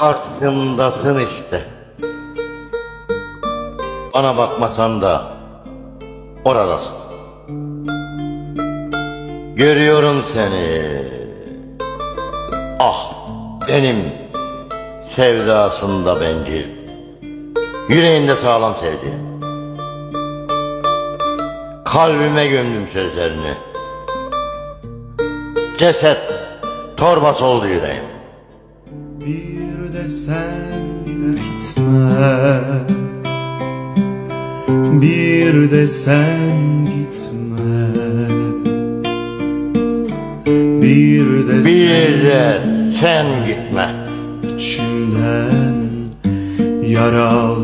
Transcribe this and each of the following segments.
Aklımdasın işte. Bana bakmasan da oradasın. Görüyorum seni. Ah benim sevdasında bencil. Yüreğinde sağlam sevdiğim. Kalbime gömdüm sözlerini. Ceset torbası oldu yüreğim. Bir de sen gitme. Bir de sen gitme. Bir de Bir de sen gitme. sen içimden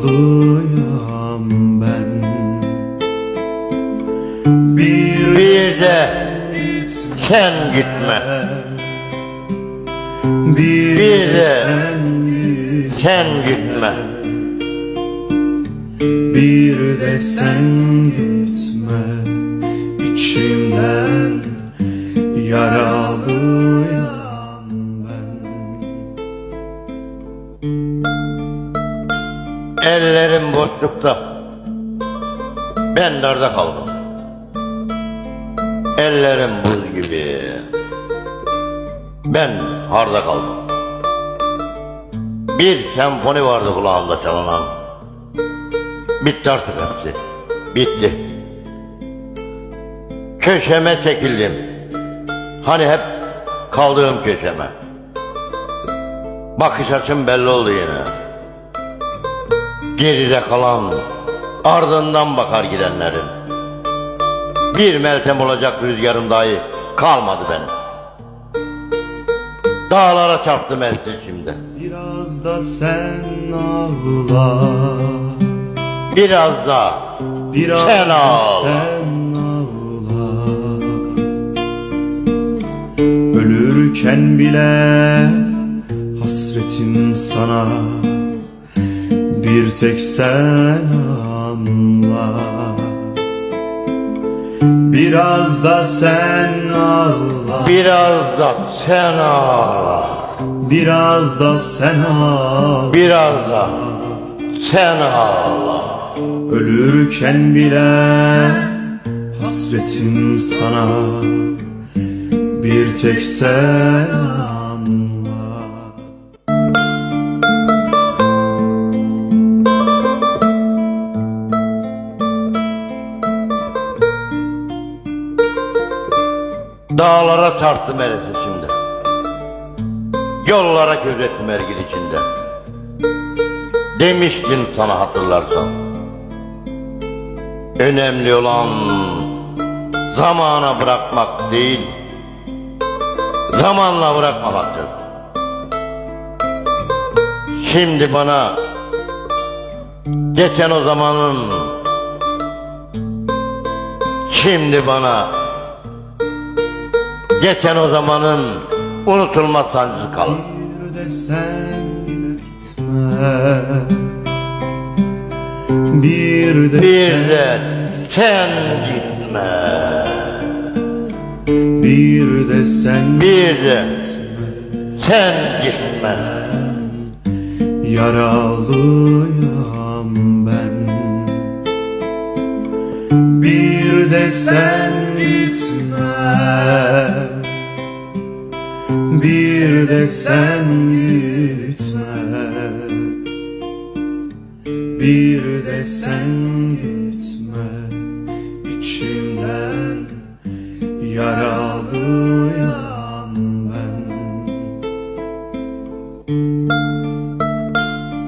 yaralıyam ben. Bir, Bir de gitme. sen gitme. Bir, Bir de de sen gitme Sen gitme. Bir de sen gitme içimden yaralıyam ben Ellerim boşlukta. Ben darda kaldım. Ellerim buz gibi. Ben harda kaldım. Bir senfoni vardı kulağımda çalınan. Bitti artık hepsi. Bitti. Köşeme çekildim. Hani hep kaldığım köşeme. Bakış açım belli oldu yine. Geride kalan, ardından bakar gidenlerin. Bir meltem olacak rüzgarım dahi kalmadı benim. Dağlara çarptım şimdi. Biraz da sen ağla. Biraz da Biraz Sen ağla. sen ağla. Ölürken bile hasretim sana. Bir tek sen anla. Biraz da sen ağla biraz da sen ağla. Biraz da sen ağla Biraz da sen ağla. Ölürken bile hasretim sana Bir tek sen anla Dağlara çarptım elsiz şimdi. Yollara gözettim her gün içinde. Demiştin sana hatırlarsan. Önemli olan zamana bırakmak değil, zamanla bırakmamaktır. Şimdi bana geçen o zamanın şimdi bana geçen o zamanın unutulmaz sancısı kalır. Bir de sen gitme Bir de Bir de sen gitme. bir de sen Bir de sen gitme. Yaralıyam ben Bir de sen gitme Bir de sen gitme Bir de sen gitme İçimden yaralıyam ben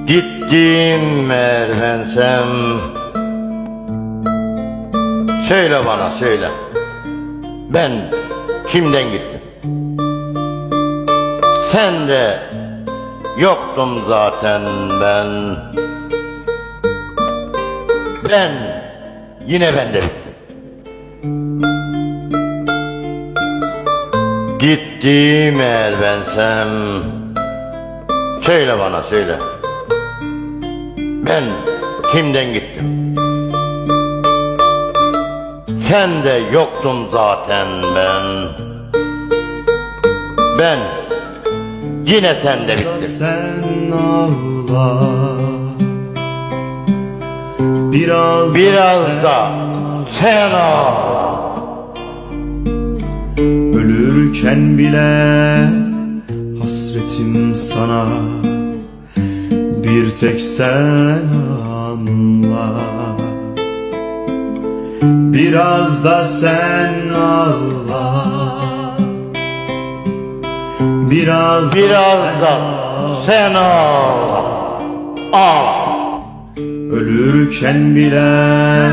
Gittim Ermensem. Söyle bana söyle. Ben kimden gittim? Sen de yoktum zaten ben. Ben yine ben de bittim. Gittim eğer bensem Söyle bana söyle Ben kimden gittim Sen de yoktun zaten ben Ben Yine sen de bittin. Sen ağla Biraz Biraz da sen ağla. Ölürken bile hasretim sana Bir tek sen anla Biraz da sen ağla Biraz, Biraz da sen ağla. Ağla. Ölürken bile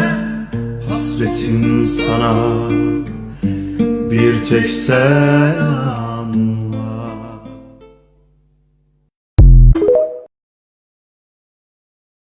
hasretim sana Bir tek sen